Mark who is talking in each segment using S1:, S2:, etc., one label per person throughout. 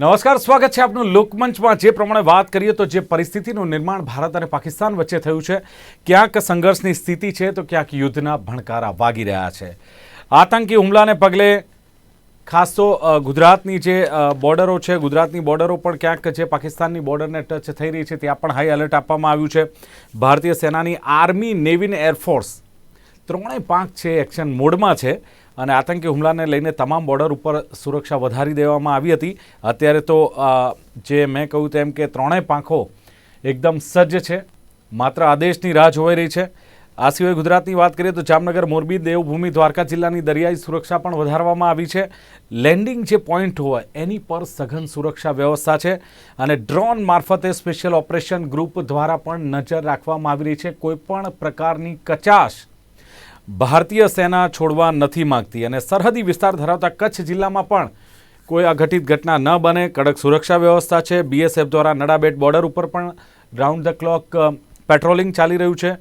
S1: નમસ્કાર, સ્વાગત છે આપનું લોકમંચમાં. જે પ્રમાણે વાત કરીએ તો જે પરિસ્થિતિનું નિર્માણ ભારત અને પાકિસ્તાન વચ્ચે થયું છે, ક્યાંક સંઘર્ષની સ્થિતિ છે તો ક્યાંક યુદ્ધના ભણકારા વાગી રહ્યા છે. આતંકી હુમલાને પગલે ખાસ તો ગુજરાતની જે બોર્ડરો છે, ગુજરાતની બોર્ડરો પણ ક્યાંક જે પાકિસ્તાનની બોર્ડરને ટચ થઈ રહી છે, ત્યાં પણ હાઈ એલર્ટ આપવામાં આવ્યું છે. ભારતીય સેનાની આર્મી, નેવી ને એરફોર્સ ત્રણેય પાંખ છે એક્શન મોડમાં છે. અને આતંકી હુમલાને લઈને તમામ બોર્ડર ઉપર સુરક્ષા વધારી દેવામાં આવી હતી. અત્યારે તો જે મેં કહ્યું તેમ કે ત્રણેય પાંખો એકદમ સજ્જ છે. માત્ર આદેશની રાહ જોવાઈ રહી છે. આ સિવાય ગુજરાતની વાત કરીએ તો જામનગર, મોરબી, દેવભૂમિ, દ્વારકા જિલ્લાની દરિયાઈ સુરક્ષા પણ વધારવામાં આવી છે. લેન્ડિંગ જે પોઈન્ટ હોય, એની પર સઘન સુરક્ષા વ્યવસ્થા છે અને ડ્રોન મારફતે સ્પેશિયલ ઓપરેશન ગ્રુપ દ્વારા પણ નજર રાખવામાં આવી રહી છે. કોઈપણ પ્રકારની કચાશ ભારતીય સેના છોડવા નથી માંગતી અને સરહદી વિસ્તાર ધરાવતા કચ્છ જિલ્લામાં પણ કોઈ અઘટિત ઘટના ન બને. કડક સુરક્ષા વ્યવસ્થા છે. બીએસએફ દ્વારા નડાબેટ બોર્ડર ઉપર પણ રાઉન્ડ ધ ક્લોક પેટ્રોલિંગ ચાલી રહ્યું છે.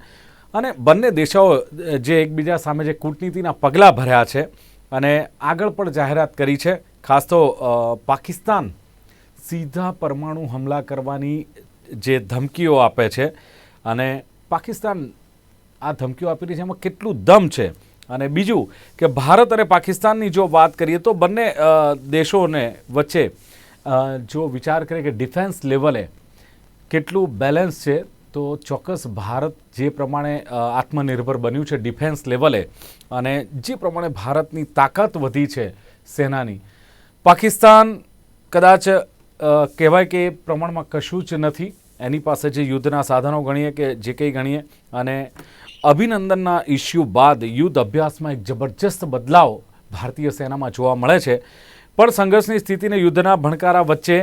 S1: અને બંને દેશો જે એકબીજા સામે જે કૂટનીતિના પગલાં ભર્યા છે અને આગળ પણ જાહેરાત કરી છે. ખાસ તો પાકિસ્તાન સીધા પરમાણુ હુમલા કરવાની જે ધમકીઓ આપે છે અને પાકિસ્તાન આ ધમકીઓ આપી રહી છે. એમાં કેટલું દમ છે? અને બીજું કે ભારત અને પાકિસ્તાનની જો વાત કરીએ તો બંને દેશોને વચ્ચે જો વિચાર કરીએ કે ડિફેન્સ લેવલે કેટલું બેલેન્સ છે, તો ચોક્કસ ભારત જે પ્રમાણે આત્મનિર્ભર બન્યું છે ડિફેન્સ લેવલે અને જે પ્રમાણે ભારતની તાકાત વધી છે સેનાની, પાકિસ્તાન કદાચ કહેવાય કે એ પ્રમાણમાં કશું જ નથી. એની પાસે જે યુદ્ધના સાધનો ગણીએ કે જે કંઈ ગણીએ અને અભિનંદનના ઇસ્યુ બાદ યુદ્ધ અભ્યાસમાં એક જબરજસ્ત બદલાવ ભારતીય સેનામાં જોવા મળે છે. પણ સંઘર્ષની સ્થિતિને યુદ્ધના ભણકારા વચ્ચે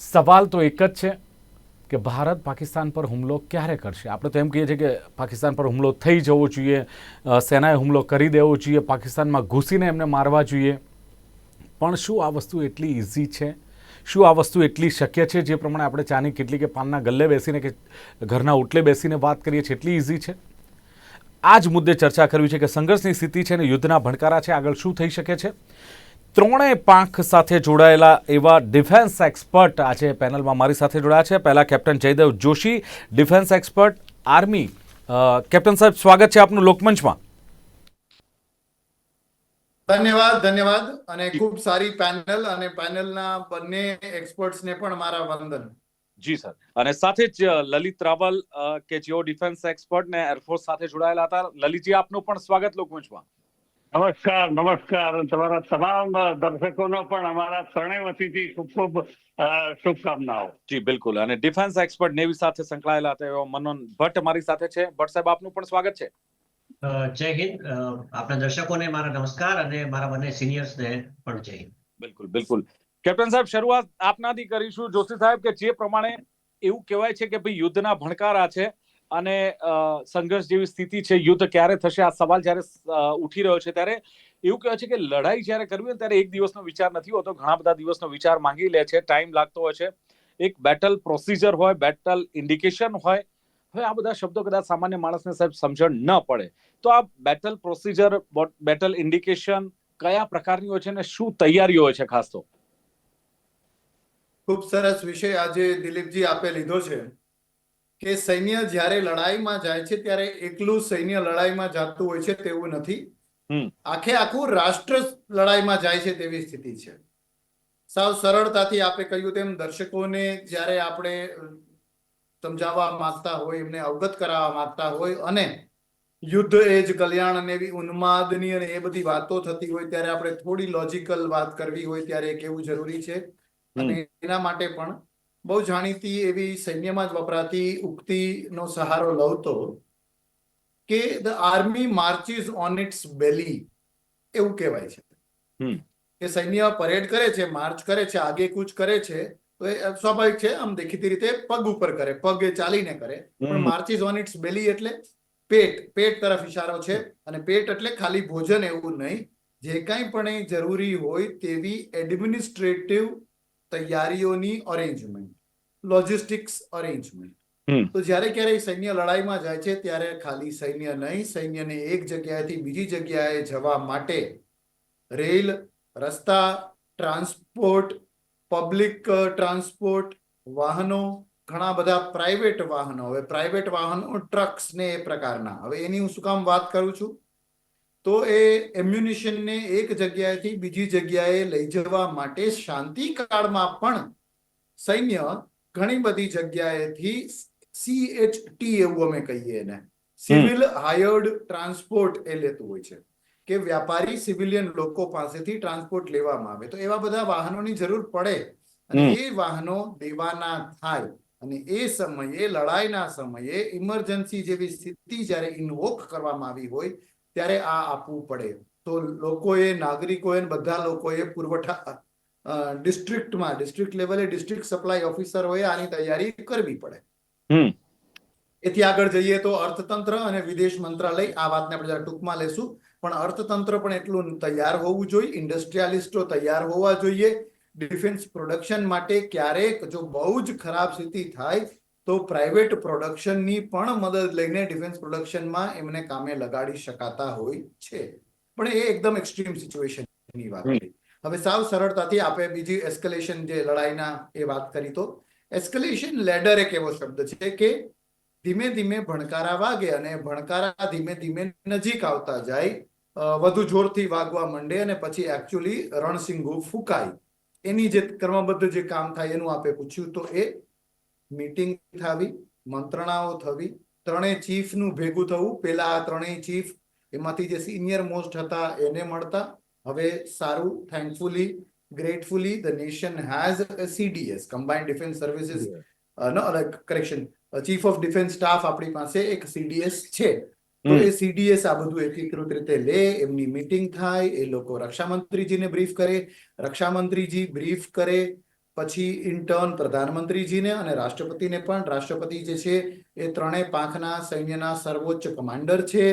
S1: સવાલ તો એક જ છે કે ભારત પાકિસ્તાન પર હુમલો ક્યારે કરશે? આપણે તો એમ કહીએ છીએ કે પાકિસ્તાન પર હુમલો થઈ જવો જોઈએ સેનાએ હુમલો કરી દેવો જોઈએ, પાકિસ્તાનમાં ઘૂસીને એમને મારવા જોઈએ. પણ શું આ વસ્તુ એટલી ઇઝી છે? શું આ વસ્તુ એટલી શક્ય છે? જે પ્રમાણે આપણે ચાની કેટલી કે પાનના ગલ્લે બેસીને કે ઘરના ઉટલે બેસીને વાત કરીએ છીએ, એટલી ઇઝી છે? આ જ મુદ્દે ચર્ચા કરવી છે કે સંઘર્ષની સ્થિતિ છે અને યુદ્ધના ભણકારા છે. આગળ શું થઈ શકે છે? ત્રણેય પાંખ સાથે જોડાયેલા એવા ડિફેન્સ એક્સપર્ટ આજે પેનલમાં મારી સાથે જોડાયા છે. પહેલા captain Jaydev Joshi, defence expert, army. Captain સાહેબ, સ્વાગત છે આપનું લોકમંચમાં.
S2: ધન્યવાદ ધન્યવાદ. અને ખૂબ સારી પેનલ અને પેનલના બંને એક્સપર્ટ્સને પણ મારા વંદન.
S1: જી સર. અને સાથે જ લલિત રાવલ કે જેઓ ડિફેન્સ એક્સપર્ટ ને એરફોર્સ સાથે જોડાયેલા હતા. લલિતજી આપનું પણ સ્વાગત લોકમંચમાં.
S3: નમસ્કાર નમસ્કાર. તમારા તમામ દર્શકોનો પણ અમારા ત્રણેય વતીથી ખૂબ ખૂબ શુભકામનાઓ.
S1: જી બિલકુલ. અને ડિફેન્સ એક્સપર્ટ નેવી સાથે સંકળાયેલા હતા એવો મનોન ભટ્ટ મારી સાથે છે. ભટ્ટ સાહેબ આપનું પણ સ્વાગત છે.
S4: જય હિન્દ. આપણા દર્શકોને મારા નમસ્કાર અને મારા બંને સિનિયર્સને પણ જય હિન્દ.
S1: બિલકુલ બિલકુલ. કેપ્ટન સાહેબ, શરૂઆત આપનાથી કરીશું. જોશી સાહેબ, કે જે પ્રમાણે એવું કહેવાય છે કે ભાઈ યુદ્ધના ભણકારા છે અને સંઘર્ષ જેવી સ્થિતિ છે, યુદ્ધ ક્યારે થશે? આ સવાલ જ્યારે ઉઠી રહ્યો છે ત્યારે એવું કહેવાય છે કે લડાઈ જ્યારે કરવી હોય ત્યારે એક દિવસનો વિચાર નથી હોતો. ઘણા બધા દિવસનો વિચાર માંગી લે છે, ટાઈમ લાગતો હોય છે. એક બેટલ પ્રોસિજર હોય બેટલ ઇન્ડિકેશન હોય. હવે આ બધા શબ્દો કદાચ સામાન્ય માણસને સાહેબ સમજણ ન પડે. તો આ બેટલ પ્રોસિજર બેટલ ઇન્ડિકેશન કયા પ્રકારની હોય છે અને શું તૈયારીઓ હોય છે ખાસ તો?
S2: ખૂબ સરસ વિષય આજે દિલીપજી આપે લીધો છે કે સૈન્ય જ્યારે લડાઈમાં જાય છે ત્યારે એકલું સૈન્ય લડાઈમાં જાતું હોય છે તેવું નથી. આખે આખું રાષ્ટ્ર લડાઈમાં જાય છે તેવી સ્થિતિ છે. સાવ સરળતાથી આપે કહ્યું તેમ દર્શકોને જ્યારે આપણે સમજાવવા માંગતા હોય એમને અવગત કરાવવા માંગતા હોય અને યુદ્ધ એ જ કલ્યાણ અને એવી ઉન્માદની અને એ બધી વાતો થતી હોય ત્યારે આપણે થોડી લોજિકલ વાત કરવી હોય ત્યારે કેવું જરૂરી છે. અને એના માટે પણ બહુ જાણીતી એવી સૈન્યમાં જ વપરાતી ઉક્તિનો સહારો લવતો કે the army marches on its belly એવું કહેવાય છે. કે સૈન્ય પરેડ કરે છે માર્ચ કરે છે આગે કૂચ કરે છે તો એ સ્વાભાવિક છે આમ દેખીતી રીતે પગ ઉપર કરે પગ એ ચાલીને કરે. પણ. માર્ચિસ ઓન ઇટ્સ બેલી એટલે પેટ પેટ તરફ ઇશારો છે અને પેટ એટલે ખાલી ભોજન એવું નહીં. જે કાંઈ પણ જરૂરી હોય તેવી એડમિનિસ્ટ્રેટિવ તૈયારીઓની અરેન્જમેન્ટ લોજિસ્ટિક્સ અરેન્જમેન્ટ તો જ્યારે ક્યારેય સૈન્ય લડાઈમાં જાય છે ત્યારે ખાલી સૈન્ય નહીં સૈન્યને એક જગ્યાએથી બીજી જગ્યાએ જવા માટે રેલ રસ્તા ટ્રાન્સપોર્ટ પબ્લિક ટ્રાન્સપોર્ટ વાહનો ઘણા બધા પ્રાઇવેટ વાહનો. હવે પ્રાઇવેટ વાહનો ટ્રક્સ ને એ પ્રકારના. હવે એની હું શું કામ વાત કરું છું? તો એ એમ્યુનિશનને એક જગ્યાએથી બીજી જગ્યાએ લઈ જવા માટે શાંતિકાળમાં પણ સૈન્ય ઘણી બધી જગ્યાએથી સીએચટી એવું અમે કહીએ એને. સિવિલ હાયર્ડ ટ્રાન્સપોર્ટ એ લેતું હોય છે. કે વ્યાપારી સિવિલિયન લોકો પાસેથી ટ્રાન્સપોર્ટ લેવામાં આવે. તો એવા બધા વાહનોની જરૂર પડે. અને એ વાહનો દેવાના થાય. અને એ સમયે લડાઈના સમયે ઇમરજન્સી જેવી સ્થિતિ જ્યારે ઇન્વોક કરવામાં આવી હોય ત્યારે આ આપવું પડે. તો લોકોએ નાગરિકોએ બધા લોકોએ પુરવઠા ડિસ્ટ્રિક્ટમાં ડિસ્ટ્રિક્ટ લેવલે ડિસ્ટ્રિક્ટ સપ્લાય ઓફિસર હોય આની તૈયારી કરવી પડે. એથી આગળ જઈએ તો અર્થતંત્ર અને વિદેશ મંત્રાલય આ વાતને આપણે જરા ટૂંકમાં લેશું. પણ અર્થતંત્ર પણ એટલું તૈયાર હોવું જોઈએ ઇન્ડસ્ટ્રીયાલિસ્ટો તૈયાર હોવા જોઈએ. ડિફેન્સ પ્રોડક્શન માટે ક્યારેક જો બહુ જ ખરાબ સ્થિતિ થાય તો પ્રાઇવેટ પ્રોડક્શનની પણ મદદ લઈને ડિફેન્સ પ્રોડક્શનમાં એમને કામે લગાડી શકાતા હોય છે. પણ એ એકદમ એક્સ્ટ્રીમ સિચ્યુએશનની વાત કરી હવે સાવ સરળતાથી આપણે બીજી એસ્કેલેશન જે લડાઈના એ વાત કરી તો. એસ્કેલેશન લેડર એક એવો શબ્દ છે કે ધીમે ધીમે ભણકારા વાગે અને ભણકારા ધીમે ધીમે નજીક આવતા જાય વધુ જોરથી વાગવા માંડે અને પછી એકચ્યુઅલી રણસિંગો ફૂંકાય. એની જે ક્રમબદ્ધ જે કામ થાય એનું આપે પૂછ્યું તો એ મીટિંગ થવી મંત્રણાઓ થવી ત્રણેય ચીફનું ભેગું થવું. પેલા આ ત્રણેય ચીફ એમાંથી જે સિનિયર મોસ્ટ હતા એને મળતા. હવે સારું thankfully gratefully the nation has CDS combined defence services no correction chief of defence staff આપણી પાસે એક સીડીએસ છે. તો એ સીડીએસ આ બધું એકીકૃત રીતે લે એમની મીટિંગ થાય એ લોકો રક્ષામંત્રીજીને બ્રીફ કરે. રક્ષામંત્રીજી બ્રીફ કરે પછી ઇન્ટર્ન પ્રધાનમંત્રીજીને અને રાષ્ટ્રપતિને પણ. રાષ્ટ્રપતિ જે છે એ ત્રણેય પાંખના સૈન્યના સર્વોચ્ચ કમાન્ડર છે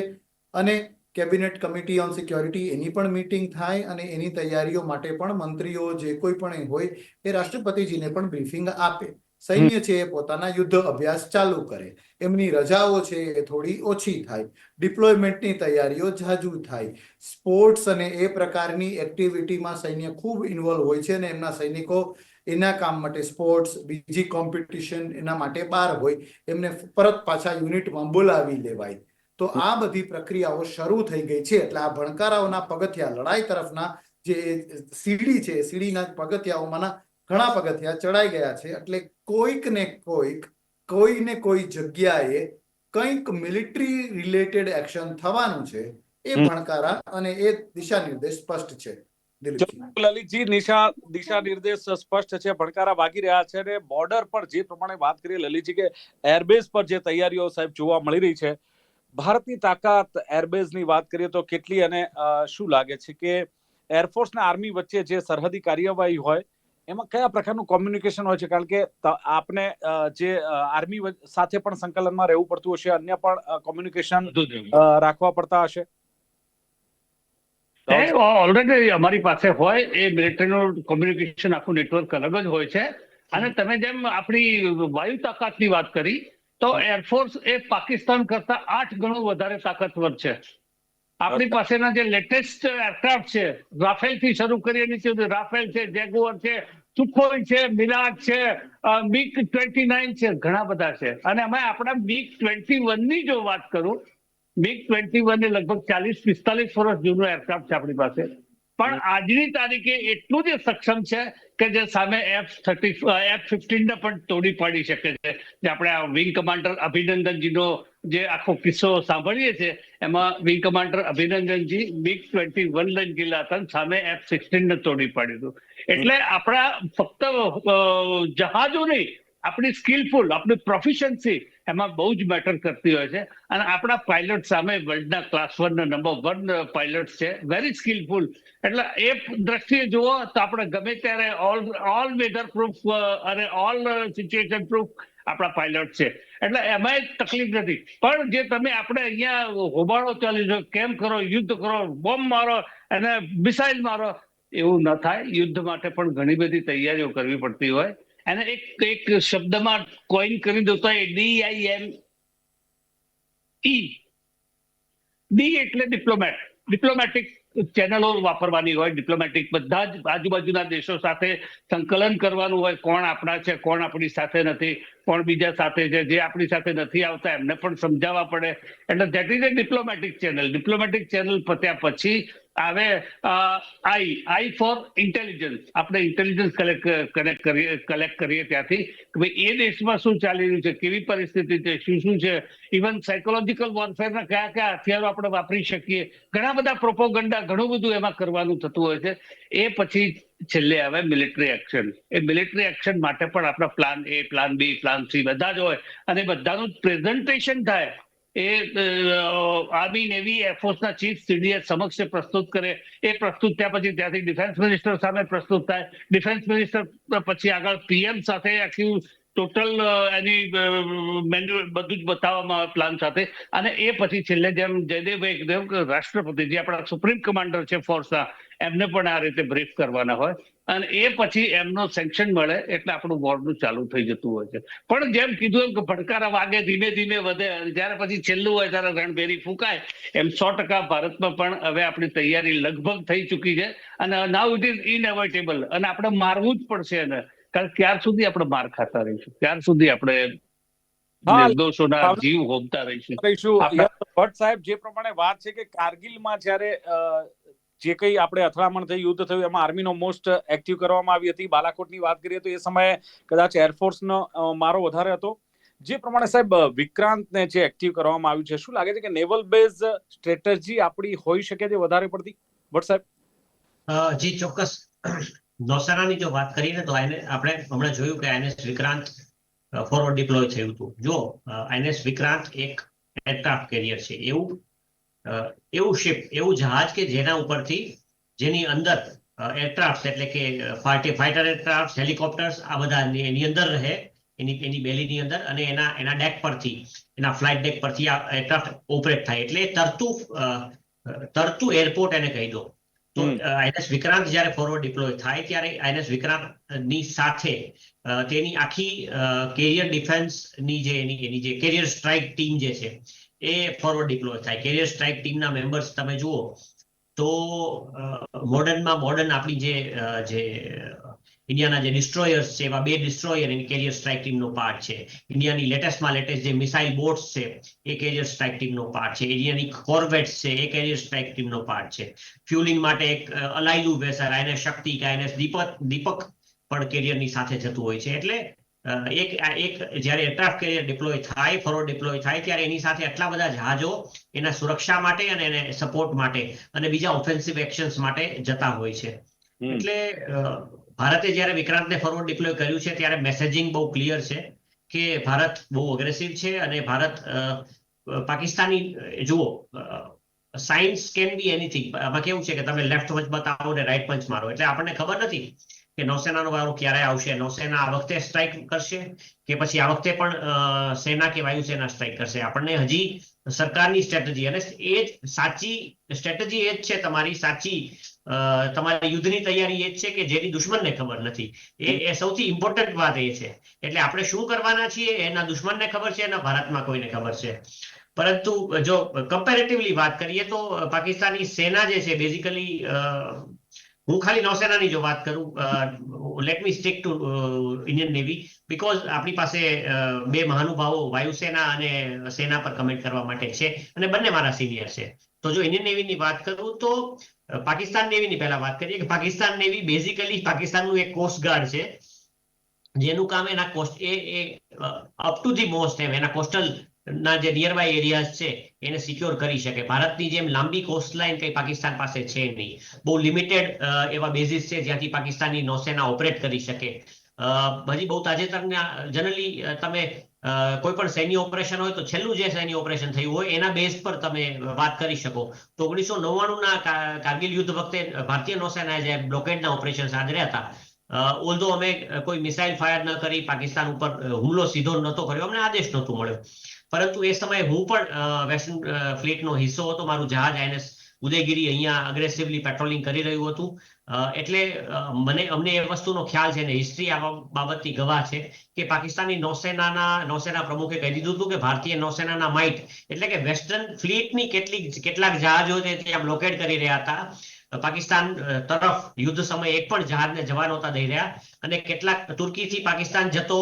S2: અને કેબિનેટ કમિટી ઓન સિક્યોરિટી એની પણ મીટિંગ થાય અને એની તૈયારીઓ માટે પણ મંત્રીઓ જે કોઈ પણ હોય એ રાષ્ટ્રપતિજીને પણ બ્રીફિંગ આપે. સૈન્ય છે એ પોતાના યુદ્ધ અભ્યાસ ચાલુ કરે. એમની રજાઓ છે એ થોડી ઓછી થાય. ડિપ્લોયમેન્ટની તૈયારીઓ ઝાઝુ થાય. સ્પોર્ટ્સ અને એ પ્રકારની એક્ટિવિટીમાં સૈન્ય ખૂબ ઇન્વોલ્વ હોય છે અને એમના સૈનિકો એના કામ માટે સ્પોર્ટ્સ બીજી કોમ્પિટિશન એના માટે બહાર હોય એમને પરત પાછા યુનિટમાં બોલાવી લેવાય. તો આ બધી પ્રક્રિયાઓ શરૂ થઈ ગઈ છે. એટલે આ ભણકારાઓના પગથિયા લડાઈ તરફના જે સીડી છે સીડીના પગથિયાઓમાંના ઘણા પગથિયા ચડાઈ ગયા છે. એટલે કોઈક ને કોઈક કોઈ ને કોઈ જગ્યાએ કંઈક મિલિટરી રિલેટેડ એક્શન થવાનું છે. એ ભણકારા અને એ દિશા નિર્દેશ સ્પષ્ટ છે.
S1: લલિતજી નિશા દિશા નિર્દેશ સ્પષ્ટ છે ભણકારા વાગી રહ્યા છે અને બોર્ડર પર જે પ્રમાણે વાત કરીએ લલિતજી કે એરબેઝ પર જે તૈયારીઓ સાહેબ જોવા મળી રહી છે ભારતની તાકાત એરબેઝની વાત કરીએ તો કેટલી અને અ, શું લાગે છે કે એરફોર્સ ને આર્મી વચ્ચે જે સરહદી કાર્યવાહી હોય એમાં કયા પ્રકારનું કોમ્યુનિકેશન હોય છે? કારણ કે આપને અ, જે આર્મી સાથે પણ સંકલનમાં રહેવું પડતું હશે અન્ય પણ કોમ્યુનિકેશન રાખવા પડતા હશે.
S3: ઓલરેડી અમારી પાસે હોય એ મિલિટરીનું કોમ્યુનિકેશન આખું નેટવર્ક અલગ જ હોય છે. અને તમે જેમ આપણી વાયુ તાકાતની વાત કરી તો એરફોર્સ એ પાકિસ્તાન કરતા આઠ ગણું વધારે તાકાતવર છે. આપણી પાસેના જે લેટેસ્ટ એરક્રાફ્ટ છે રાફેલથી શરૂ કરીએ નીચે રાફેલ છે જેગુઅર છે સુખોઈ છે મિરાજ છે મિગ ટ્વેન્ટી નાઇન છે ઘણા બધા છે. અને અમે આપણા બીક ટ્વેન્ટી વનની જો વાત કરું મિગ ટ્વેન્ટી વન એ લગભગ ચાલીસ પિસ્તાલીસ વર્ષ જૂનું એરક્રાફ્ટ છે આપણી પાસે. પણ આજની તારીખે એટલું જ સક્ષમ છે કે જે સામે એફ થર્ટી એફ ફિફ્ટીન ને પણ તોડી પાડી શકે છે. જે આપણે આ વિંગ કમાન્ડર અભિનંદનજીનો જે આખો કિસ્સો સાંભળીએ છીએ એમાં wing commander Abhinandanji MiG twenty one લઈને ગયેલા હતા સામે એફ સિક્સટીન ને તોડી પાડ્યું હતું. એટલે આપણા ફક્ત જહાજો નહીં આપણી સ્કિલફુલ આપણી પ્રોફિશન્સી એમાં બહુ જ મેટર કરતી હોય છે. અને આપણા પાયલટ સામે વર્લ્ડના class one number one pilot છે. વેરી સ્કિલફુલ એટલે એ દ્રષ્ટિએ જુઓ તો આપણે ગમે ત્યારે ઓલ ઓલ વેધર પ્રૂફ અને ઓલ સિચ્યુએશન પ્રૂફ આપણા પાયલટ છે. એટલે એમાંય તકલીફ નથી. પણ જે તમે આપણે અહીંયા હોબાળો ચાલી રહ્યો, કેમ કરો, યુદ્ધ કરો, બોમ્બ મારો, અને મિસાઇલ મારો, એવું ન થાય. યુદ્ધ માટે પણ ઘણી બધી તૈયારીઓ કરવી પડતી હોય. અને એક એક શબ્દમાં કોઈન કરી દો તો એમ ઈ. ડી એટલે ડિપ્લોમેટ ડિપ્લોમેટિક ચેનલો વાપરવાની હોય ડિપ્લોમેટિક બધા જ આજુબાજુના દેશો સાથે સંકલન કરવાનું હોય, કોણ આપણા છે, કોણ આપણી સાથે નથી, કોણ બીજા સાથે છે, જે આપણી સાથે નથી આવતા, એમને પણ સમજાવવા પડે. એટલે that is a diplomatic channel diplomatic channel પત્યા પછી આવે આઈ આઈ ફોર ઇન્ટેલિજન્સ આપણે ઇન્ટેલિજન્સ કલેક્ટ કનેક્ટ કરીએ કલેક્ટ કરીએ ત્યાંથી. કે ભાઈ, એ દેશમાં શું ચાલી રહ્યું છે? કેવી પરિસ્થિતિ છે? શું શું છે? ઇવન સાયકોલોજીકલ વોરફેરના કયા કયા હથિયારો આપણે વાપરી શકીએ? ઘણા બધા પ્રોપોગંડા ઘણું બધું એમાં કરવાનું થતું હોય છે. એ પછી છેલ્લે આવે મિલિટરી એક્શન એ મિલિટરી એક્શન માટે પણ આપણા plan A plan B plan C બધા જ હોય. અને બધાનું પ્રેઝન્ટેશન થાય. એ આર્મી નેવી એરફોર્સના ચીફ સીડીએસ સમક્ષ પ્રસ્તુત કરે. એ પ્રસ્તુત થયા પછી ત્યાંથી ડિફેન્સ મિનિસ્ટર સામે પ્રસ્તુત થાય. ડિફેન્સ મિનિસ્ટર પછી આગળ પીએમ સાથે આખી ટોટલ એની મેન્યુ બધું જ બતાવવામાં આવે પ્લાન સાથે. અને એ પછી છેલ્લે જેમ જયદેવભાઈ કીધું રાષ્ટ્રપતિ જે આપણા સુપ્રીમ કમાન્ડર છે ફોર્સના એમને પણ આ રીતે બ્રીફ કરવાના હોય. અને એ પછી એમનો સેન્કશન મળે એટલે આપણું વોરનું ચાલુ થઈ જતું હોય છે. પણ જેમ કીધું એમ કે ભડકારા વાગે ધીમે ધીમે વધે, જ્યારે પછી છેલ્લું હોય ત્યારે રણભેરી ફૂંકાય, એમ સો ટકા ભારતમાં પણ હવે આપણી તૈયારી લગભગ થઈ ચૂકી છે. અને નાઉ ઇટ ઇઝ ઇનએવોઇટેબલ અને આપણે મારવું જ પડશે એને. કારણ ત્યાર સુધી આપણે માર ખાતા રહીશું. ત્યાર સુધી આપણે નિર્દોષોના જીવ હોમતા રહીશું.
S1: ભટ્ટ સાહેબ જે પ્રમાણે વાત છે કે કારગિલમાં જ્યારે જે કઈ આપણે અથડામણ થઈ યુદ્ધ થયું એમાં આર્મીનો મોસ્ટ એક્ટિવ કરવામાં આવી હતી. બાલાકોટની વાત કરીએ તો એ સમયે કદાચ એરફોર્સનો મારો વધારે હતો. જે પ્રમાણે સાહેબ વિક્રાંતને જે એક્ટિવ કરવામાં આવ્યું છે શું લાગે છે કે નેવલ બેઝ સ્ટ્રેટેજી આપણી હોઈ શકે છે વધારે પડતી? ભટ્ટ સાહેબ.
S4: જી ચોક્કસ. નૌસેનાની જો વાત કરીએ તો એને આપણે હમણાં જોયું કે આઈએનએસ વિક્રાંત ફોરવર્ડ ડિપ્લોય થયું હતું. જો આઈએનએસ વિક્રાંત એક એરક્રાફ્ટ કેરિયર છે. એવું એવું શિપ એવું જહાજ કે જેના ઉપરથી જેની અંદર એરક્રાફ્ટ એટલે કે ફાઇટર એરક્રાફ્ટ હેલિકોપ્ટર્સ આ બધા એની અંદર રહે. એની એની બેલીની અંદર અને એના એના ડેક પરથી, એના ફ્લાઇટ ડેક પરથી આ એરક્રાફ્ટ ઓપરેટ થાય. એટલે તરતું તરતું એરપોર્ટ એને કહી દો. તો. આઈએનએસ વિક્રાંત જ્યારે ફોરવર્ડ ડિપ્લોય થાય ત્યારે આઈએનએસ વિક્રાંતની સાથે તેની આખી કેરિયર ડિફેન્સની જે એની એની જે કેરિયર સ્ટ્રાઇક ટીમ જે છે એ ફોરવર્ડ ડિપ્લોય થાય કેરિયર સ્ટ્રાઇક ટીમના મેમ્બર્સ તમે જુઓ તો મોડર્નમાં મોડર્ન આપણી જે જે ઇન્ડિયાના જે ડિસ્ટ્રોયર્સ છે એવા બે ડિસ્ટ્રોયર એની કેરિયર સ્ટ્રાઇક ટીમનો પાર્ટ છે. ઇન્ડિયાની લેટેસ્ટમાં લેટેસ્ટ જે મિસાઇલ બોટ્સ છે એ કેરિયર સ્ટ્રાઇક ટીમનો પાર્ટ છે. ઇન્ડિયાની કોર્વેટ્સ છે એ કેરિયર સ્ટ્રાઇક ટીમનો પાર્ટ છે. ફ્યુલિંગ માટે એક અલાયુ વેસર આઈએનએસ શક્તિ કે આઈએનએસ દીપક દીપક પણ કેરિયરની સાથે જતું હોય છે. એટલે એક એક જ્યારે એરક્રાફ્ટ કેરિયર ડિપ્લોય થાય ફોરવર્ડ ડિપ્લોય થાય ત્યારે એની સાથે આટલા બધા જહાજો એના સુરક્ષા માટે અને એને સપોર્ટ માટે અને બીજા ઓફેન્સિવ એક્શન્સ માટે જતા હોય છે. એટલે ભારતે જ્યારે વિક્રાંતને ફોરવર્ડ ડિપ્લોય કર્યું છે, ત્યારે મેસેજિંગ બહુ ક્લિયર છે કે ભારત બહુ અગ્રેસિવ છે અને ભારત પાકિસ્તાની જુઓ સાયન્સ કેન બી એનીથિંગ આમાં કેવું છે કે તમે લેફ્ટ પંચ બતાવો ને રાઈટ પંચ મારો. એટલે આપણને ખબર નથી કે નૌસેનાનો વારો ક્યારે આવશે? નૌસેના આ વખતે સ્ટ્રાઇક કરશે કે પછી આ વખતે પણ સેના કે વાયુસેના સ્ટ્રાઇક કરશે? આપણને હજી સરકારની સ્ટ્રેટેજી અને એ જ સાચી સ્ટ્રેટેજી એ જ છે તમારી, સાચી તમારી યુદ્ધની તૈયારી એ જ છે કે જેની દુશ્મનને ખબર નથી. એ એ સૌથી ઇમ્પોર્ટન્ટ વાત એ છે. એટલે આપણે શું કરવાના છીએ? એના દુશ્મનને ખબર છે, એના ભારતમાં કોઈને ખબર છે. પરંતુ જો કમ્પેરેટિવલી વાત કરીએ તો પાકિસ્તાની સેના જે છે બેઝિકલી હું ખાલી નૌસેનાની જો વાત કરું let me stick to Indian navy because આપણી પાસે બે મહાનુભાવો વાયુસેના અને સેના પર કમેન્ટ કરવા માટે છે અને બંને મારા સિનિયર છે. તો જો ઇન્ડિયન નેવીની વાત કરું તો પાકિસ્તાન નેવીની પહેલા વાત કરીએ કે પાકિસ્તાન નેવી બેઝિકલી પાકિસ્તાનનું એક કોસ્ટ ગાર્ડ છે. જેનું કામ એના કોસ્ટ એ અપ ટુ ધી મોસ્ટ એમ, એના કોસ્ટલ ના, જે નિયર બાય એરિયાઝ છે, એને સિક્યોર કરી શકે. ભારતની જેમ લાંબી કોસ્ટલાઇન કંઈ પાકિસ્તાન પાસે છે નહીં. બહુ લિમિટેડ એવા બેઝિસ છે જ્યાંથી પાકિસ્તાનની નૌસેના ઓપરેટ કરી શકે. હજી બહુ તાજેતરના જનરલી તમે કોઈ પણ સૈન્ય ઓપરેશન હોય તો છેલ્લું જે સૈન્ય ઓપરેશન થયું હોય, એના બેઝ પર તમે વાત કરી શકો. તો ઓગણીસો નવ્વાણું ના કારગિલ યુદ્ધ વખતે ભારતીય નૌસેનાએ જે બ્લોકેડના ઓપરેશન આદર્યા હતા ઓલ્ધો અમે કોઈ મિસાઇલ ફાયર ન કરી, પાકિસ્તાન ઉપર હુમલો સીધો નહોતો કર્યો, અમને આદેશ નહોતો મળ્યો. પરંતુ એ સમયે હું પણ વેસ્ટર્ન ફ્લીટનો હિસ્સો હતો. મારું જહાજ આઈએનએસ ઉદયગીરી અહીંયા અગ્રેસિવલી પેટ્રોલિંગ કરી રહ્યું હતું. એટલે મને, અમને એ વસ્તુનો ખ્યાલ છે ને હિસ્ટ્રી આ બાબતની ગવાહ છે કે પાકિસ્તાની નૌસેનાના, નૌસેના પ્રમુખે કહી દીધું હતું કે ભારતીય નૌસેનાના માઇટ એટલે કે વેસ્ટર્ન ફ્લીટની કેટલીક કેટલાક જહાજો છે ત્યાં બ્લોકેડ કરી રહ્યા હતા. પાકિસ્તાન તરફ યુદ્ધ સમયે એક પણ જહાજને જવા નહોતા દઈ રહ્યા. અને કેટલાક, તુર્કીથી પાકિસ્તાન જતો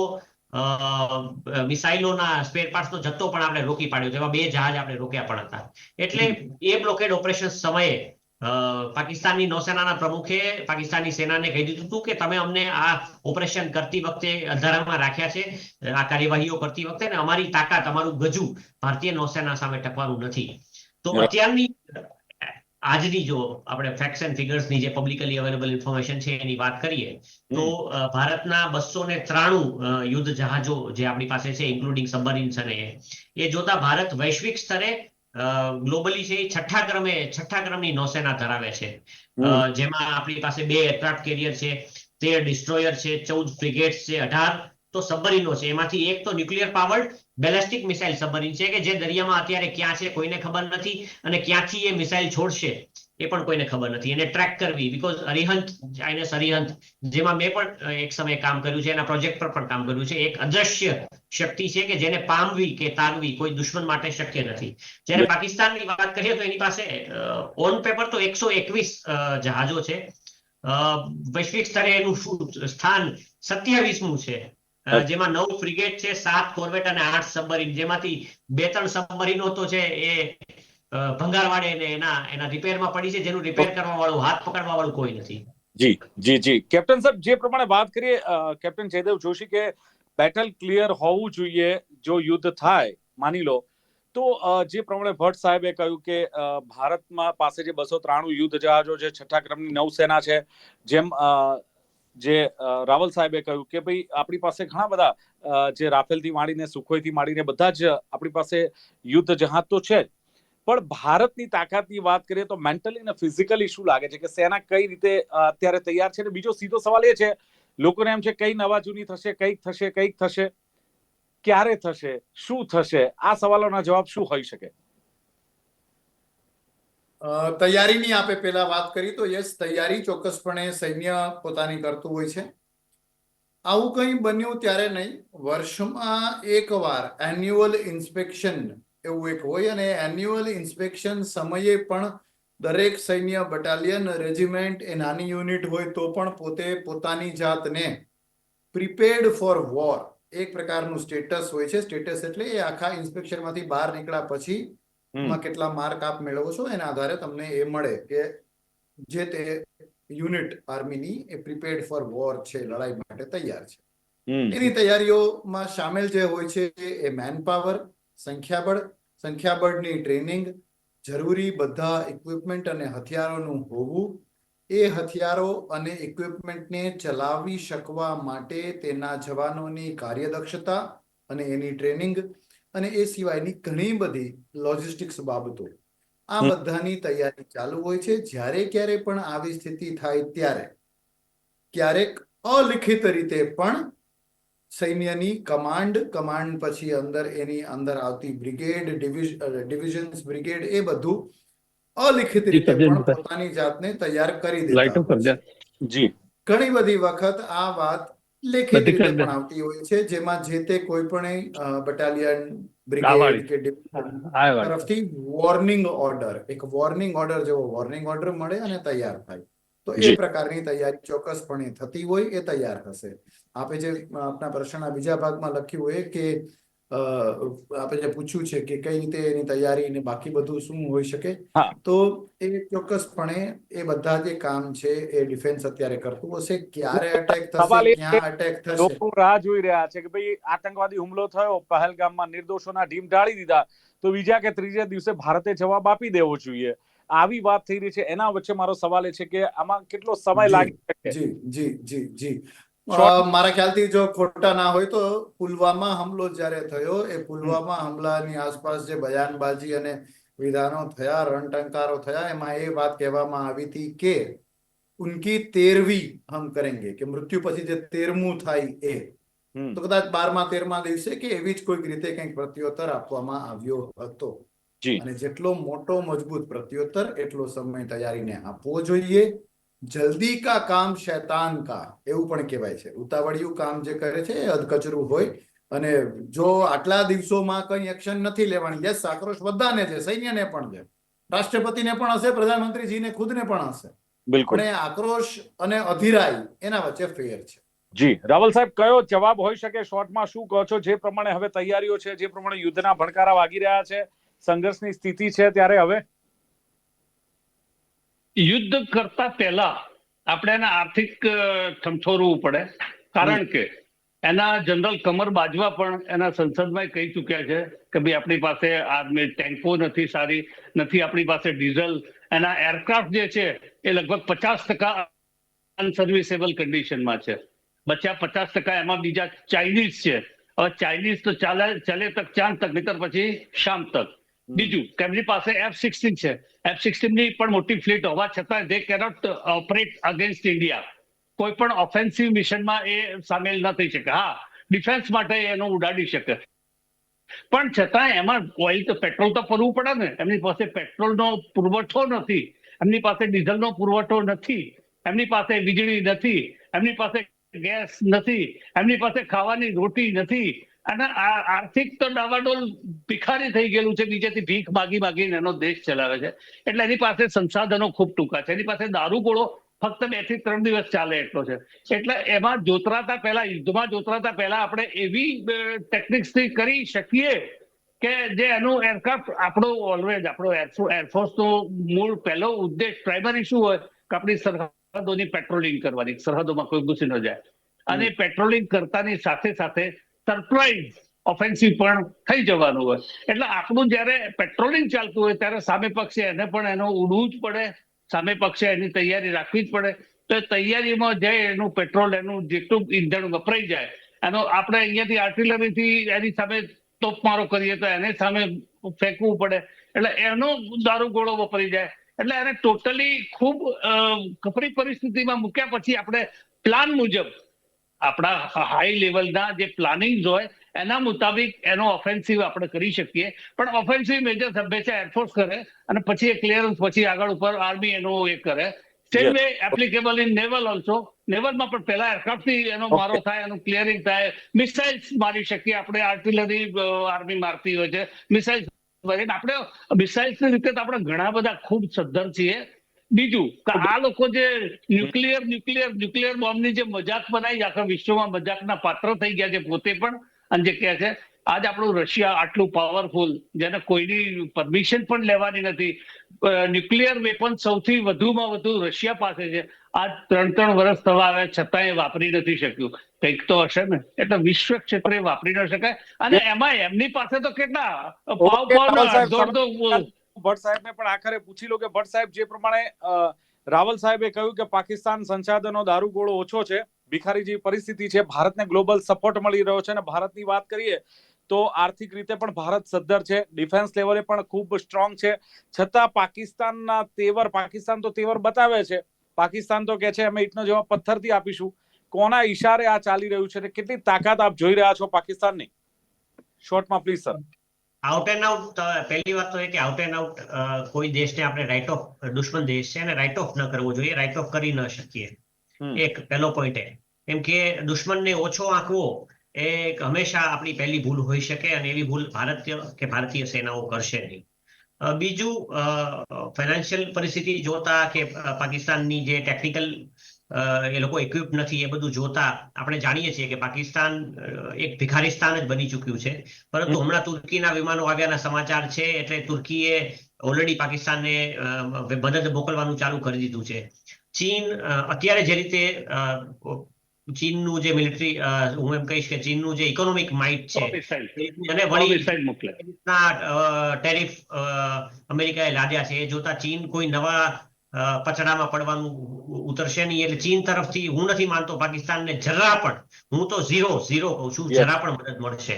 S4: મિસાઇલોના સ્પેર પાર્ટ્સનો જથ્થો પણ આપણે રોકી પાડ્યો જેમાં બે જહાજ આપણે રોક્યા પણ હતા. એટલે એ બ્લોકેડ ઓપરેશન સમયે પાકિસ્તાનની નૌસેનાના પ્રમુખે પાકિસ્તાની સેનાને કહી દીધું હતું કે તમે અમને આ ઓપરેશન કરતી વખતે અંધારામાં રાખ્યા છે આ કાર્યવાહીઓ કરતી વખતે ને અમારી તાકાત અમારું ગજુ ભારતીય નૌસેના સામે ટકવાનું નથી. તો અત્યારની આજની જો આપણે ફેક્ટ્સ એન્ડ ફિગર્સની જે પબ્લિકલી અવેલેબલ ઇન્ફોર્મેશન છે એની વાત કરીએ તો ભારતના બસો ને ત્રાણું યુદ્ધ જહાજો જે આપણી પાસે છે ઇન્ક્લુડિંગ સબમરીન્સ અને એ જોતા ભારત વૈશ્વિક સ્તરે ગ્લોબલી છે એ છઠ્ઠા ક્રમે છઠ્ઠા ક્રમની નૌસેના ધરાવે છે. જેમાં આપણી પાસે બે એરક્રાફ્ટ કેરિયર છે તેર ડિસ્ટ્રોયર છે ચૌદ ફ્રિગેટ્સ છે અઢાર તો સબમરીનો છે. એમાંથી એક તો nuclear powered ballistic missile submarine છે કે જે દરિયામાં અત્યારે ક્યાં છે કોઈને ખબર નથી અને ક્યાંથી એ મિસાઇલ છોડશે એ પણ કોઈને ખબર નથી. એને ટ્રેક કરવી બીકોઝ અરિહંત ચાઇનસ અરિહંત જેમાં મેં પણ એક સમયે કામ કર્યું છે એના પ્રોજેક્ટ પર પણ કામ કર્યું છે. એક અદ્રશ્ય શક્તિ છે કે જેને પામવી કે તારવી કોઈ દુશ્મન માટે શક્ય નથી. જ્યારે પાકિસ્તાનની વાત કરીએ તો એની પાસે ઓન પેપર તો એકસો એકવીસ જહાજો છે. વૈશ્વિક સ્તરે એનું સ્થાન સત્યાવીસમું છે. જેમાં નવ ફ્રિગેટ છે સાત કોર્વેટ અને આઠ સબમરીન જેમાંથી બે ત્રણ સબમરીનો તો છે એ ભંગારવાડે ને એના એના રિપેરમાં પડી છે. જેનું રિપેર કરવા વાળું હાથ પકડવા વાળું કોઈ નથી.
S1: જી જી જી. કેપ્ટન સાહેબ જે પ્રમાણે વાત કરીએ કેપ્ટન જયદેવ જોશી કે બેટલ ક્લિયર હોવું જોઈએ જો યુદ્ધ થાય માની લો તો જે પ્રમાણે ભટ્ટ સાહેબે કહ્યું કે ભારતમાં પાસે જે બસો ત્રાણું યુદ્ધ જહાજો છે છઠ્ઠા ક્રમની નૌસેના છે જેમ જે રાવલ સાહેબે કહ્યું કે ભાઈ આપણી પાસે ઘણા બધા જે રાફેલથી માંડીને સુખોઈથી માંડીને બધા જ આપણી પાસે યુદ્ધ જહાજ તો છે પણ ભારતની તાકાતની વાત કરીએ તો મેન્ટલી અને ફિઝિકલી શું લાગે છે કે સેના કઈ રીતે અત્યારે તૈયાર છે? અને બીજો સીધો સવાલ એ છે, લોકોને એમ છે કઈ નવા જૂની થશે, કંઈક થશે કંઈક થશે, ક્યારે થશે, શું થશે? આ સવાલોના જવાબ શું હોઈ શકે?
S2: તૈયારીની આપે પહેલા વાત કરી તો યસ, તૈયારી ચોક્કસપણે સૈન્ય પોતાની કરતું હોય છે. આવું કંઈ બન્યું ત્યારે નહીં. વર્ષમાં એકવાર એન્યુઅલ ઇન્સ્પેક્શન એવું એક હોય અને એન્યુઅલ ઇન્સ્પેક્શન સમયે પણ દરેક સૈન્ય બટાલિયન રેજિમેન્ટ એ નાની યુનિટ હોય તો પણ પોતે પોતાની જાતને પ્રિપેર્ડ ફોર વોર એક પ્રકારનું સ્ટેટસ હોય છે. સ્ટેટસ એટલે એ આખા ઇન્સ્પેક્શનમાંથી બહાર નીકળ્યા પછી. માં કેટલા માર્ક આપ મેળવો છો એના આધારે તમને એ મળે કે જે તે યુનિટ આર્મીની એ પ્રિપેર્ડ ફોર વોર છે લડાઈ માટે તૈયાર છે. એની તૈયારીઓમાં સામેલ જે હોય છે એ મેન પાવર સંખ્યાબળ સંખ્યાબળની ટ્રેનિંગ જરૂરી બધા ઇક્વિપમેન્ટ અને હથિયારોનું હોવું એ હથિયારો અને ઇક્વિપમેન્ટને ચલાવી શકવા માટે તેના જવાનોની કાર્યદક્ષતા અને એની ટ્રેનિંગ અને એ સિવાયની ઘણી બધી લોજિસ્ટિક્સ બાબતો. આ બધાની તૈયારી ચાલુ હોય છે. જ્યારે ક્યારે પણ આવી સ્થિતિ થાય ત્યારે ક્યારેક અલિખિત રીતે પણ સૈન્યની કમાન્ડ કમાન્ડ પછી અંદર એની અંદર આવતી બ્રિગેડ ડિવિઝન્સ બ્રિગેડ એ બધું અલિખિત રીતે પણ પોતાની જાતને તૈયાર કરી.
S3: દે
S1: જી.
S2: ઘણી બધી વખત આ વાત લેખિત રીતે પણ આવતી હોય છે જેમાં જે તે કોઈ પણ બટાલિયન. બ્રિગેડ કે તરફથી વોર્નિંગ ઓર્ડર એક વોર્નિંગ ઓર્ડર જેવો વોર્નિંગ ઓર્ડર મળે અને તૈયાર થાય. તો એ પ્રકારની તૈયારી ચોક્કસપણે થતી હોય એ તૈયાર થશે. આપે જે આપના પ્રશ્નના બીજા ભાગમાં લખ્યું હોય કે અ, આપે જે પૂછ્યું છે કે કઈ રીતે એની તૈયારી ને બાકી બધું શું હોઈ શકે? તો એ ચોક્કસપણે એ બધા જે કામ છે એ ડિફેન્સ અત્યારે કરતું હશે. ક્યારે અટેક થશે ક્યાં અટેક થશે?
S1: લોકો રાહ જોઈ રહ્યા છે કે ભાઈ આતંકવાદી હુમલો થયો પહેલગામમાં નિર્દોષોના ઢીમ ઢાળી દીધા. તો બીજા કે ત્રીજા દિવસે ભારતે જવાબ આપી દેવો જોઈએ. આવી વાત થઈ રહી છે. એના વચ્ચે મારો સવાલ એ છે કે આમાં કેટલો સમય લાગી શકે?
S2: જી જી જી જી. મારા ખ્યાલથી જો ખોટા ના હોય તો પુલવામા હુમલો જ્યારે થયો એ પુલવામા હુમલાની આસપાસ જે બયાનબાજી અને વિધાનો થયા રણટંકારો થયા એમાં એ વાત કહેવામાં આવી હતી કે ઉનકી તેરવી હમ કરેંગે કે મૃત્યુ પછી જે તેરમું થાય એ. તો કદાચ બારમા તેરમા દિવસે કે એવી જ કોઈક રીતે કંઈક પ્રત્યુત્તર આપવામાં આવ્યો હતો. અને જેટલો મોટો મજબૂત પ્રત્યુત્તર એટલો સમય તૈયારીને આપવો જોઈએ. જલ્દી કા કામ શૈતાન કા એવું પણ કહેવાય છે. ઉતાવળિયું કામ જે કરે છે એ અધકચરું હોય અને જો આટલા દિવસોમાં કઈ એક્શન નથી લેવાની યસ આક્રોશ બધાને છે સૈન્યને પણ છે રાષ્ટ્રપતિને પણ હશે પ્રધાનમંત્રીજીને ખુદને પણ હશે.
S1: બિલકુલ.
S2: આક્રોશ અને અધિરાય એના વચ્ચે ફેર છે.
S1: જી રાવલ સાહેબ કયો જવાબ હોઈ શકે? શોર્ટમાં શું કહો છો? જે પ્રમાણે હવે તૈયારીઓ છે જે પ્રમાણે યુદ્ધના ભણકારા વાગી રહ્યા છે સંઘર્ષની સ્થિતિ છે ત્યારે હવે?
S3: યુદ્ધ કરતા પહેલા આપણે એને આર્થિક ઠમઠોરવું પડે. કારણ કે એના જનરલ કમર બાજવા પણ એના સંસદમાં કહી ચુક્યા છે કે ભાઈ આપણી પાસે આર્મી ટેન્કો નથી, સારી નથી, આપણી પાસે ડીઝલ. એના એરક્રાફ્ટ જે છે એ લગભગ પચાસ ટકા અનસર્વિસેબલ કન્ડિશનમાં છે. બચ્યા પચાસ ટકા એમાં બીજા ચાઇનીઝ છે. હવે ચાઇનીઝ તો ચાલે ચાલે તક ચાંદ તક, નહીતર પછી શામ તક. બીજું, તેમની પાસે એફ સિક્સટીન છે. એફ સિક્સટીનની પણ મોટી ફ્લીટ હોવા છતાં they cannot operate against India કોઈ પણ ઓફેન્સિવ મિશનમાં એ સામેલ ન થઈ શકે. હા ડિફેન્સ માટે એનો ઉડાડી શકે. પણ છતાં એમાં ઓઇલ તો પેટ્રોલ તો ફરવું પડે ને. એમની પાસે પેટ્રોલનો પુરવઠો નથી. એમની પાસે ડીઝલનો પુરવઠો નથી. એમની પાસે વીજળી નથી. એમની પાસે ગેસ નથી. એમની પાસે ખાવાની રોટી નથી. અને આ આર્થિક તો ડાવાડોલ ભિખારી થઈ ગયેલું છે બીજેથી ભીખ માગી માગીને એનો દેશ ચલાવે છે. એટલે એની પાસે સંસાધનો ખૂબ ટૂંકા છે. એની પાસે દારૂગોળો ફક્ત બેથી ત્રણ દિવસ ચાલે એટલો છે. એટલે એમાં જોતરાતા પહેલા યુદ્ધમાં જોતરાતા પહેલા આપણે એવી ટેકનિક્સથી કરી શકીએ કે જે એનું એરક્રાફ્ટ આપણો ઓલવેઝ આપણો એરફોર્સ નો મૂળ પહેલો ઉદ્દેશ પ્રાઇમરી શું હોય? કે આપણી સરહદોની પેટ્રોલિંગ કરવાની સરહદોમાં કોઈ ઘૂસી ન જાય. અને પેટ્રોલિંગ કરતાની સાથે સાથે સરપ્રાઇઝ ઓફેન્સિવ પણ થઈ જવાનું હોય. એટલે આપણું જ્યારે પેટ્રોલિંગ ચાલતું હોય ત્યારે સામે પક્ષે એને પણ એનો ઉડવું જ પડે, સામે પક્ષે એની તૈયારી રાખવી જ પડે. તો તૈયારીમાં જઈ એનું પેટ્રોલ એનું જેટલું ઈંધણ વપરાઈ જાય, એનો આપણે અહીંયાથી આર્ટિલરીથી એની સામે તોપમારો કરીએ તો એને સામે ફેંકવું પડે. એટલે એનો દારૂગોળો વપરાઈ જાય. એટલે એને ટોટલી ખૂબ કપરી પરિસ્થિતિમાં મૂક્યા પછી આપણે પ્લાન મુજબ આપણા હાઈ લેવલના જે પ્લાનિંગ હોય એના મુતાબિક એનો ઓફેન્સિવ આપણે કરી શકીએ. પણ ઓફેન્સિવ મેજર સભ્ય છે એરફોર્સ કરે અને પછી એ ક્લિયરન્સ પછી આગળ ઉપર આર્મી એનો એ કરે. Same way applicable in naval also નેવલમાં પણ પહેલા એરક્રાફ્ટથી એનો મારો થાય એનું ક્લિયરિંગ થાય. મિસાઇલ્સ મારી શકીએ આપણે આર્ટિલરી આર્મી મારતી હોય છે. મિસાઇલ્સ આપણે મિસાઇલ્સની રીતે આપણે ઘણા બધા ખૂબ સદ્ધર છીએ. બીજું કે આ લોકો જે ન્યુક્લિયર ન્યુક્લિયર ન્યુક્લિયર બોમ્બની જે મજાક બનાવી આખા વિશ્વમાં મજાકના પાત્ર થઈ ગયા છે પોતે પણ. અને જે કહે છે આજ આપણું રશિયા આટલું પાવરફુલ જેને કોઈની પરમિશન પણ લેવાની નથી. ન્યુક્લિયર વેપન સૌથી વધુમાં વધુ રશિયા પાસે છે. આજ ત્રણ ત્રણ વર્ષ થવા આવ્યા છતાં એ વાપરી નથી શક્યું. કંઈક તો હશે ને. એટલે વિશ્વ ક્ષેત્રે વાપરી ન શકાય. અને એમાં એમની પાસે તો કેટલા? પાવ
S1: Okay, ભટ્ટ સાહેબને પણ આખરે પૂછી લો કે ભટ્ટ સાહેબ, જે પ્રમાણે રાવલ સાહેબે કહ્યું કે પાકિસ્તાન સંસાધનો દારૂગોળો ઓછો છે ભિખારી જેવી પરિસ્થિતિ છે, ભારતને ગ્લોબલ સપોર્ટ મળી રહ્યો છે અને ભારતની વાત કરીએ તો આર્થિક રીતે પણ ભારત સદ્ધર છે, ડિફેન્સ લેવલે પણ ખૂબ સ્ટ્રોંગ છે, છતાં પાકિસ્તાનના તેવર, પાકિસ્તાન તો તેવર બતાવે છે, પાકિસ્તાન તો કે છે, અમે ઈટનો જવાબ પથ્થરથી આપીશું. કોના ઈશારે આ ચાલી રહ્યું છે કેટલી તાકાત આપ જોઈ રહ્યા છો પાકિસ્તાનની? શોર્ટમાં please sir
S4: out and out પહેલી વાત તો એ કે આઉટ એન્ડ આઉટ કોઈ દેશને આપણે રાઇટ ઓફ દુશ્મન દેશ છે અને રાઇટ ઓફ ન કરવો જોઈએ રાઇટ ઓફ કરી ન શકીએ. એક પહેલો પોઈન્ટ એ. કેમ કે દુશ્મનને ઓછો આંકવો એ હંમેશા આપણી પહેલી ભૂલ હોઈ શકે અને એવી ભૂલ ભારતીય કે ભારતીય સેનાઓ કરશે નહીં. બીજું ફાઇનાન્શિયલ પરિસ્થિતિ જોતા કે પાકિસ્તાનની જે ટેકનિકલ એ લોકો ઇક્વિપ નથી એ બધું જોતા આપણે જાણીએ છીએ કે પાકિસ્તાન એક ભિખારીસ્તાન જ બની ચૂક્યું છે. પરંતુ હમણાં તુર્કીના વિમાનો આવ્યાના સમાચાર છે એટલે તુર્કીએ ઓલરેડી પાકિસ્તાનને મદદ મોકલવાનું ચાલુ કરી દીધું છે. ચીન અત્યારે જે રીતે ચીનનું જે મિલિટરી હું એમ કહીશ કે ચીનનું જે ઇકોનોમિક માઇટ છે અને વળી ટેરિફ અમેરિકાએ લાદ્યા છે. એ જોતા ચીન કોઈ નવા અ, પછડામાં પડવાનું ઉતરશે નહીં. એટલે ચીન તરફથી હું નથી માનતો પાકિસ્તાનને જરા પણ હું તો ઝીરો ઝીરો કહું છું જરા પણ મદદ મળશે.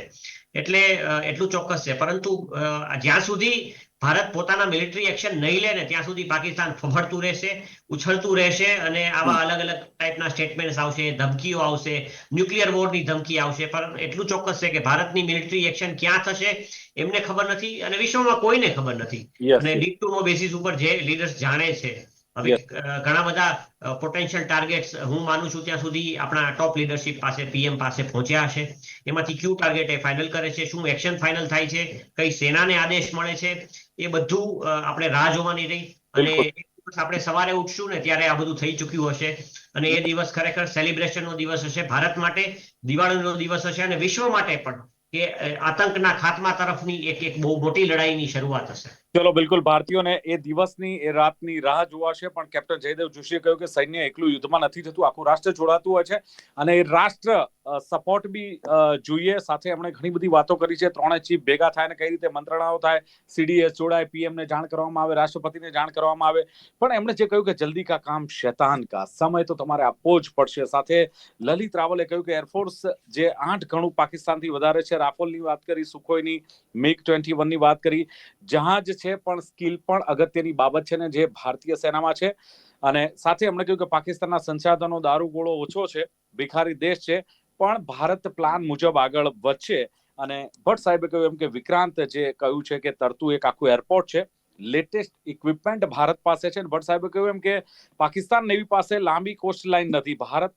S4: એટલે એટલું ચોક્કસ છે. પરંતુ જ્યાં સુધી ભારત પોતાના મિલિટરી એક્શન નહીં લે ને ત્યાં સુધી પાકિસ્તાન ફફડતું રહેશે ઉછળતું રહેશે અને આવા અલગ અલગ ટાઈપના સ્ટેટમેન્ટ આવશે ધમકીઓ આવશે ન્યુક્લિયર વોરની ધમકી આવશે. પણ એટલું ચોક્કસ છે કે ભારતની મિલિટરી એક્શન ક્યાં થશે એમને ખબર નથી અને વિશ્વમાં કોઈને ખબર નથી. અને ડીપ ટુ નો બેસિસ ઉપર જે લીડર્સ જાણે છે હવે ઘણા બધા પોટેન્શિયલ ટાર્ગેટ્સ હું માનું છું ત્યાં સુધી આપણા ટોપ લીડરશિપ પાસે પીએમ પાસે પહોંચ્યા હશે. એમાંથી ક્યુ ટાર્ગેટ એ ફાઇનલ કરે છે. શું એક્શન ફાઇનલ થાય છે? કઈ સેનાને આદેશ મળે છે? એ બધું આપણે રાહ જોવાની રહી. અને આપણે સવારે ઉઠશું ને ત્યારે આ બધું થઈ ચૂક્યું હશે. અને એ દિવસ ખરેખર સેલિબ્રેશનનો દિવસ હશે. ભારત માટે દિવાળીનો દિવસ હશે અને વિશ્વ માટે પણ કે આતંકના ખાત્મા તરફની એક એક બહુ મોટી લડાઈની શરૂઆત હશે.
S1: ચલો, બિલકુલ. ભારતીયોને એ દિવસની, એ રાતની રાહ જોવાશે પણ કેપ્ટન જયદેવ જોશીએ કહ્યું કે સૈન્ય એકલું યુદ્ધમાં નથી થતું, આખું રાષ્ટ્ર જોડાતું હોય છે. અને એ રાષ્ટ્ર સપોર્ટ બી જોઈએ. સાથે એમણે ઘણી બધી વાતો કરી છે. ત્રણે ચીફ ભેગા થાય ને કઈ રીતે મંત્રણાઓ થાય સીડીએસ જોડાય પીએમને જાણ કરવામાં આવે, રાષ્ટ્રપતિને જાણ કરવામાં આવે. પણ એમણે જે કહ્યું કે જલ્દી કા કામ શેતાન કા, સમય તો તમારે આપવો જ પડશે. સાથે લલિત રાવલે કહ્યું કે એરફોર્સ જે આઠ ગણું પાકિસ્તાનથી વધારે છે. રાફોલની વાત કરી, સુખોઈની, મિગ ટ્વેન્ટી વનની વાત કરી. જહાજ છે, પણ સ્કિલ પણ અગત્યની બાબત છે ને જે ભારતીય સેનામાં છે. અને સાથે એમણે કહ્યું કે પાકિસ્તાનના સંસાધનો, દારૂગોળો ઓછો છે, ભિખારી દેશ છે, પણ ભારત પ્લાન મુજબ આગળ વધશે. અને ભટ્ટ સાહેબે કહ્યું એમ કે વિક્રાંત જે કહ્યું છે કે તરતું એક આખું એરપોર્ટ છે લેટેસ્ટ ઇક્વિપમેન્ટ ભારત પાસે છે ભટ્ટ સાહેબે કહ્યું એમ કે પાકિસ્તાન નેવી પાસે લાંબી કોસ્ટ લાઇન નથી. ભારત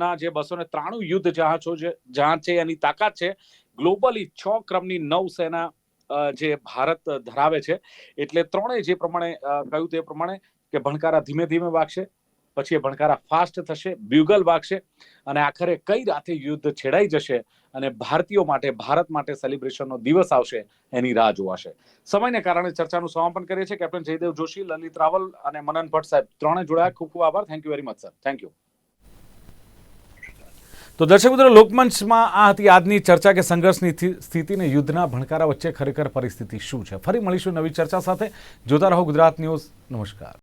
S1: ના જે બસો ને ત્રાણું યુદ્ધ જહાજો જહાજ છે, એની તાકાત છે. ગ્લોબલી છ ક્રમની નૌ સેના જે ભારત ધરાવે છે, એટલે ત્રણેય જે પ્રમાણે કહ્યું તે પ્રમાણે કે ભણકારા ધીમે ધીમે વાગશે, પછી એ ભણકારા ફાસ્ટ થશે બ્યુગલ વાગશે અને આખરે કઈ રાતે યુદ્ધ છેડાઈ જશે અને ભારતીયો માટે, ભારત માટે સેલિબ્રેશનનો દિવસ આવશે એની રાહ જોવાશે. સમયને કારણે ચર્ચાનું સમાપન કરીએ છીએ. કેપ્ટન જયદેવ જોશી, લલિત રાવલ અને મનન ભટ્ટ સાહેબ ત્રણે જોડાયા. ખૂબ ખૂબ આભાર. Thank you very much sir thank you તો દર્શક મિત્રો, લોકમંચમાં આ હતી આજની ચર્ચા કે સંઘર્ષની સ્થિતિને યુદ્ધના ભણકારા વચ્ચે ખરેખર પરિસ્થિતિ શું છે? ફરી મળીશું નવી ચર્ચા સાથે. જોતા રહો ગુજરાત ન્યૂઝ. નમસ્કાર.